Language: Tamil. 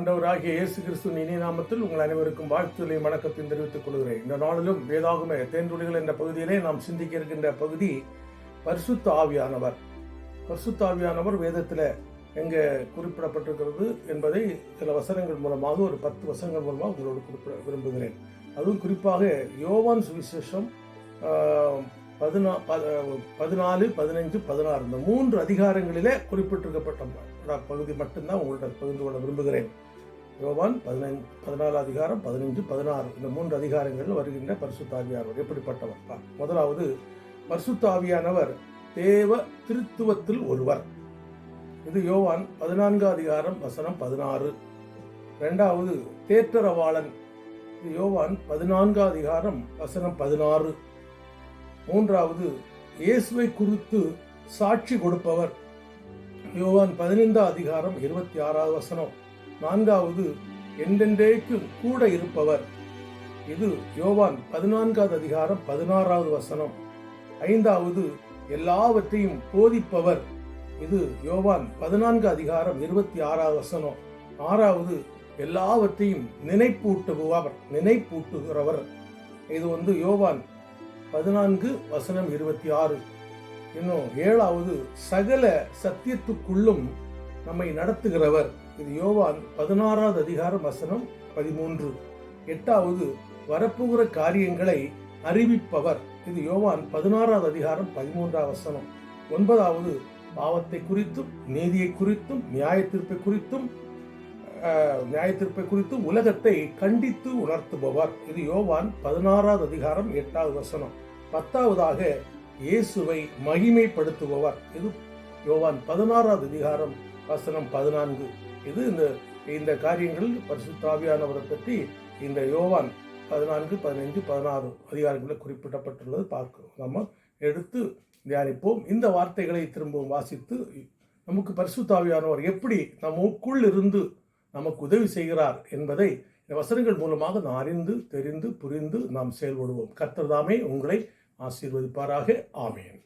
ஆண்டவராகிய இயேசு கிறிஸ்துவின் இனி நாமத்தில் உங்கள் அனைவருக்கும் வாழ்த்துதலையும் வணக்கத்தையும் தெரிவித்துக் கொள்கிறேன். இந்த நாளிலும் வேதாகுமே தேன்துளிகள் என்ற பகுதியிலே நாம் சிந்திக்க இருக்கின்ற பகுதி பரிசுத்த ஆவியானவர். பரிசுத்த ஆவியானவர் வேதத்தில் எங்கே குறிப்பிடப்பட்டிருக்கிறது என்பதை சில வசனங்கள் மூலமாக ஒரு பத்து வசனங்கள் மூலமாக உங்களோடு குறிப்பிட விரும்புகிறேன். அதுவும் குறிப்பாக யோவான் சுவிசேஷம் பதினா ப- பதினாலு பதினைஞ்சு பதினாறு இந்த மூன்று அதிகாரங்களிலே குறிப்பிட்டிருக்கப்பட்ட பகுதி மட்டும்தான் உங்கள்கிட்ட பகிர்ந்து கொள்ள விரும்புகிறேன். யோவான் பதினைந்து பதினாலு அதிகாரம் பதினைஞ்சு பதினாறு இந்த மூன்று அதிகாரங்களில் வருகின்ற பரிசுத்தாவியானவர் எப்படிப்பட்டவர்? பா. முதலாவது பரிசுத்தாவியானவர் தேவ திருத்துவத்தில் ஒருவர். இது யோவான் பதினான்கு அதிகாரம் வசனம் பதினாறு. ரெண்டாவது தேற்றரவாளன். இது யோவான் பதினான்கு அதிகாரம் வசனம் பதினாறு. மூன்றாவது இயேசுவை குறித்து சாட்சி கொடுப்பவர். யோவான் பதினைந்தாம் அதிகாரம் இருபத்தி ஆறாவது வசனம். நான்காவது என்றென்றைக்கும் கூட இருப்பவர். இது யோவான் பதினான்காவது அதிகாரம் பதினாறாவது வசனம். ஐந்தாவது எல்லாவற்றையும் போதிப்பவர். இது யோவான் பதினான்கு அதிகாரம் இருபத்தி ஆறாவது வசனம். ஆறாவது எல்லாவற்றையும் நினைப்பூட்டுபவர் நினைப்பூட்டுகிறவர். இது வந்து யோவான் பதினான்கு வசனம் இருபத்தி ஆறு. இன்னும் ஏழாவது சகல சத்தியத்துக்குள்ளும் நம்மை நடத்துகிறவர். இது யோவான் பதினாறாவது அதிகாரம் வசனம் பதிமூன்று. எட்டாவது வரப்புகிற காரியங்களை அறிவிப்பவர். இது யோவான் பதினாறாவது அதிகாரம் பதிமூன்றாவது வசனம். ஒன்பதாவது பாவத்தை குறித்தும் நீதியை குறித்தும் நியாய தீர்ப்பை குறித்தும் நியாயத்திற்பை குறித்து உலகத்தை கண்டித்து உணர்த்துபவர். இது யோவான் பதினாறாவது அதிகாரம் எட்டாவது வசனம். பத்தாவதாக இயேசுவை மகிமைப்படுத்துபவர். இது யோவான் பதினாறாவது அதிகாரம் வசனம் பதினான்கு. இது இந்த இந்த காரியங்கள் பரிசுத்தாவியானவரை பற்றி இந்த யோவான் பதினான்கு பதினைஞ்சு பதினாறு அதிகாரங்களில் குறிப்பிடப்பட்டுள்ளது. பார்க்கிறோம். நம்ம எடுத்து தியானிப்போம். இந்த வார்த்தைகளை திரும்பவும் வாசித்து நமக்கு பரிசுத்தாவியானவர் எப்படி நம்முக்குள் இருந்து நமக்கு உதவி செய்கிறார் என்பதை இந்த வசனங்கள் மூலமாக நாம் அறிந்து தெரிந்து புரிந்து நாம் செயல்படுவோம். கர்த்தர் தாமே உங்களை ஆசீர்வதிப்பாராக. ஆமேன்.